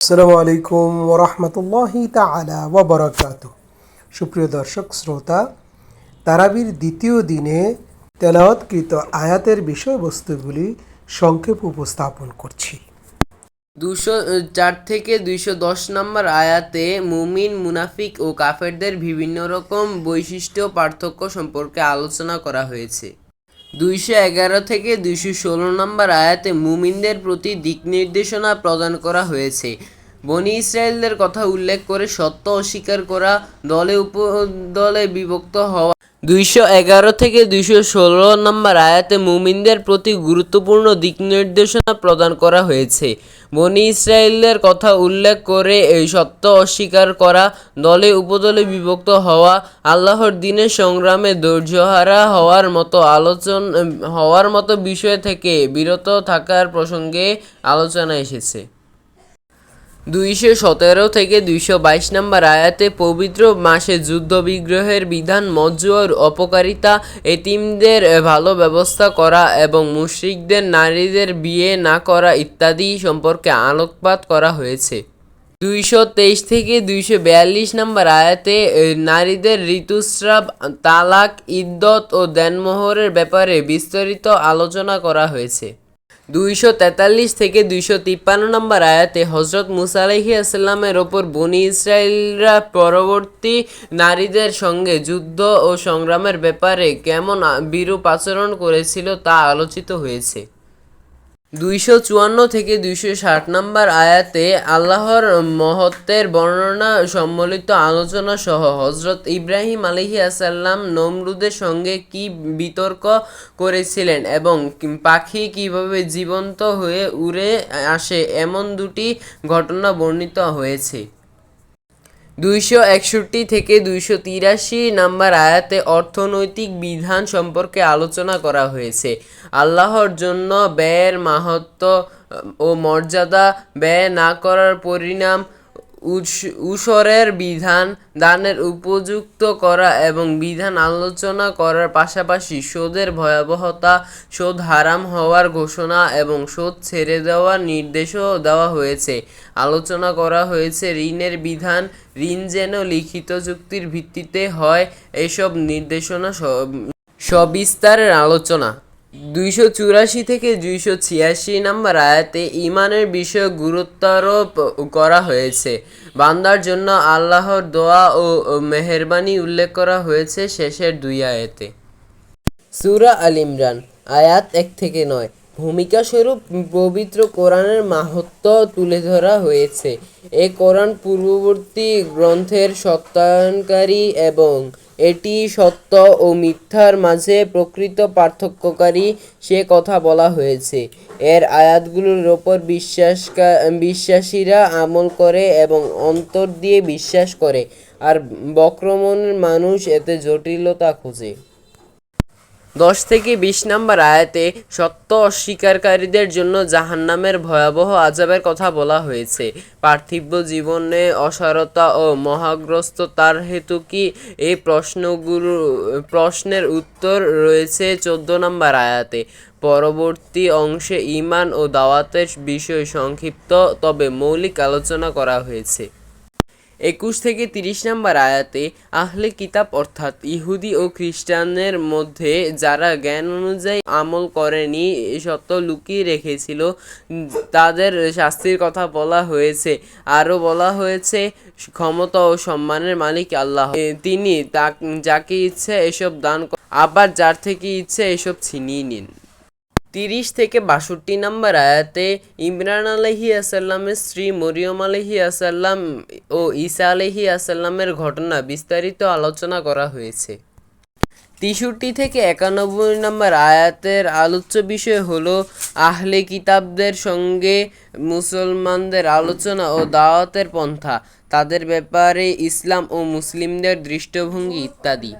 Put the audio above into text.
আসসালামু আলাইকুম ওরহমতুল্লাহি তালা ওবরাকাত সুপ্রিয় দর্শক, শ্রোতা, তারাবির দ্বিতীয় দিনে তেলাওয়াতকৃত আয়াতের বিষয়বস্তুগুলি সংক্ষেপ উপস্থাপন করছি। দুশো চার থেকে দুইশো দশ নম্বর আয়াতে মুমিন, মুনাফিক ও কাফেরদের বিভিন্ন রকম বৈশিষ্ট্য পার্থক্য সম্পর্কে আলোচনা করা হয়েছে। দুইশো এগারো থেকে দুইশো ষোলো নম্বর আয়াতে মুমিনদের প্রতি দিক নির্দেশনা প্রদান করা হয়েছে। বনি ইসরায়েলদের কথা উল্লেখ করে সত্য অস্বীকার করা দলে উপদলে বিভক্ত হওয়া দুইশো এগারো থেকে দুইশো ষোলো নম্বর আয়াতে মুমিনদের প্রতি গুরুত্বপূর্ণ দিক নির্দেশনা প্রদান করা হয়েছে। বনি ইসরায়েলের কথা উল্লেখ করে এই সত্য অস্বীকার করা, দলে উপদলে বিভক্ত হওয়া, আল্লাহর দিনের সংগ্রামে ধৈর্যহারা হওয়ার মতো আলোচন, হওয়ার মতো বিষয় থেকে বিরত থাকার প্রসঙ্গে আলোচনা এসেছে। দুইশো সতেরো থেকে দুইশো বাইশ নম্বর আয়াতে পবিত্র মাসে যুদ্ধ বিগ্রহের বিধান মজ্জুর অপকারিতা, এতিমদের ভালো ব্যবস্থা করা এবং মুশরিকদের নারীদের বিয়ে না করা ইত্যাদি সম্পর্কে আলোকপাত করা হয়েছে। দুইশো তেইশ থেকে দুইশো বিয়াল্লিশ নম্বর আয়াতে নারীদের ঋতুস্রাব, তালাক ইদ্যত ও দেনমোহরের ব্যাপারে বিস্তারিত আলোচনা করা হয়েছে। দুইশো তেতাল্লিশ থেকে দুইশো তিপ্পান্ন নম্বর আয়াতে হজরত মুসা আলহি আসসালামের ওপর বনি ইসরায়েলরা পরবর্তী নারীদের সঙ্গে যুদ্ধ ও সংগ্রামের ব্যাপারে কেমন বিরূপ আচরণ করেছিল তা আলোচিত হয়েছে। দুইশো চুয়ান্ন থেকে দুইশো ষাট নম্বর আয়াতে আল্লাহর মহত্বের বর্ণনা সম্বলিত আলোচনা সহ হজরত ইব্রাহিম আলহি আসাল্লাম নমরুদের সঙ্গে কি বিতর্ক করেছিলেন এবং পাখি কীভাবে জীবন্ত হয়ে উড়ে আসে এমন দুটি ঘটনা বর্ণিত হয়েছে। দুইশো একষট্টি থেকে দুইশো তিরাশি নাম্বার আয়াতে অর্থনৈতিক বিধান সম্পর্কে আলোচনা করা হয়েছে। আল্লাহর জন্য ব্যয়ের মাহাত্ম ও মর্যাদা ব্যয় না করার পরিণাম উসরের বিধান দানের উপযুক্ত করা এবং বিধান আলোচনা করার পাশাপাশি সুদের ভয়াবহতা, সুদ হারাম হওয়ার ঘোষণা এবং সুদ ছেড়ে দেওয়ার নির্দেশও দেওয়া হয়েছে। আলোচনা করা হয়েছে ঋণের বিধান, ঋণ যেন লিখিত চুক্তির ভিত্তিতে হয়, এসব নির্দেশনা সবিস্তারের আলোচনা। দুইশো চুরাশি থেকে দুইশো ছিয়াশি নম্বর আয়াতে ইমানের বিষয়ে গুরুত্বারোপ করা হয়েছে। বান্দার জন্য আল্লাহর দোয়া ও মেহরবানি উল্লেখ করা হয়েছে শেষের দুই আয়াতে। সুরা আল ইমরান, আয়াত এক থেকে নয়। ভূমিকা স্বরূপ পবিত্র কোরআনের মাহাত্ম তুলে ধরা হয়েছে। এ কোরআন পূর্ববর্তী গ্রন্থের সত্যায়নকারী এবং এটি সত্য ও মিথ্যার মাঝে প্রকৃত পার্থক্যকারী সে কথা বলা হয়েছে। এর আয়াতগুলোর ওপর বিশ্বাস বিশ্বাসীরা আমল করে এবং অন্তর দিয়ে বিশ্বাস করে। আর বক্রমণের মানুষ এতে জটিলতা খোঁজে। দশ থেকে বিশ নম্বর আয়াতে সত্য অস্বীকারীদের জন্য জাহান্নামের ভয়াবহ আজাবের কথা বলা হয়েছে। পার্থিব জীবনে অসারতা ও মহাগ্রস্ততার হেতু কি? এই প্রশ্নগুলো প্রশ্নের উত্তর রয়েছে চোদ্দ নম্বর আয়াতে। পরবর্তী অংশে ইমান ও দাওয়াতের বিষয় সংক্ষিপ্ত, তবে মৌলিক আলোচনা করা হয়েছে। একুশ থেকে তিরিশ নম্বর আয়াতে আহলে কিতাব অর্থাৎ ইহুদি ও খ্রিস্টানের মধ্যে যারা জ্ঞান অনুযায়ী আমল করেনি সত্য লুকিয়ে রেখেছিল। তাদের শাস্তির কথা বলা হয়েছে। আরও বলা হয়েছে, ক্ষমতা ও সম্মানের মালিক আল্লাহ। তিনি তা- যাকে ইচ্ছে এসব দান আবার যার থেকে ইচ্ছে এসব ছিনিয়ে নিন। তিরিশ থেকে বাষট্টি নম্বর আয়াতে ইমরান আলহি আসাল্লামের স্ত্রী মরিয়ম আলহি আসাল্লাম ও ঈসা আলহি আসাল্লামের ঘটনা বিস্তারিত আলোচনা করা হয়েছে। তেষট্টি থেকে একানব্বই নম্বর আয়াতের আলোচ্য বিষয় হল আহলে কিতাবদের সঙ্গে মুসলমানদের আলোচনা ও দাওয়াতের পন্থা, তাদের ব্যাপারে ইসলাম ও মুসলিমদের দৃষ্টিভঙ্গি ইত্যাদি।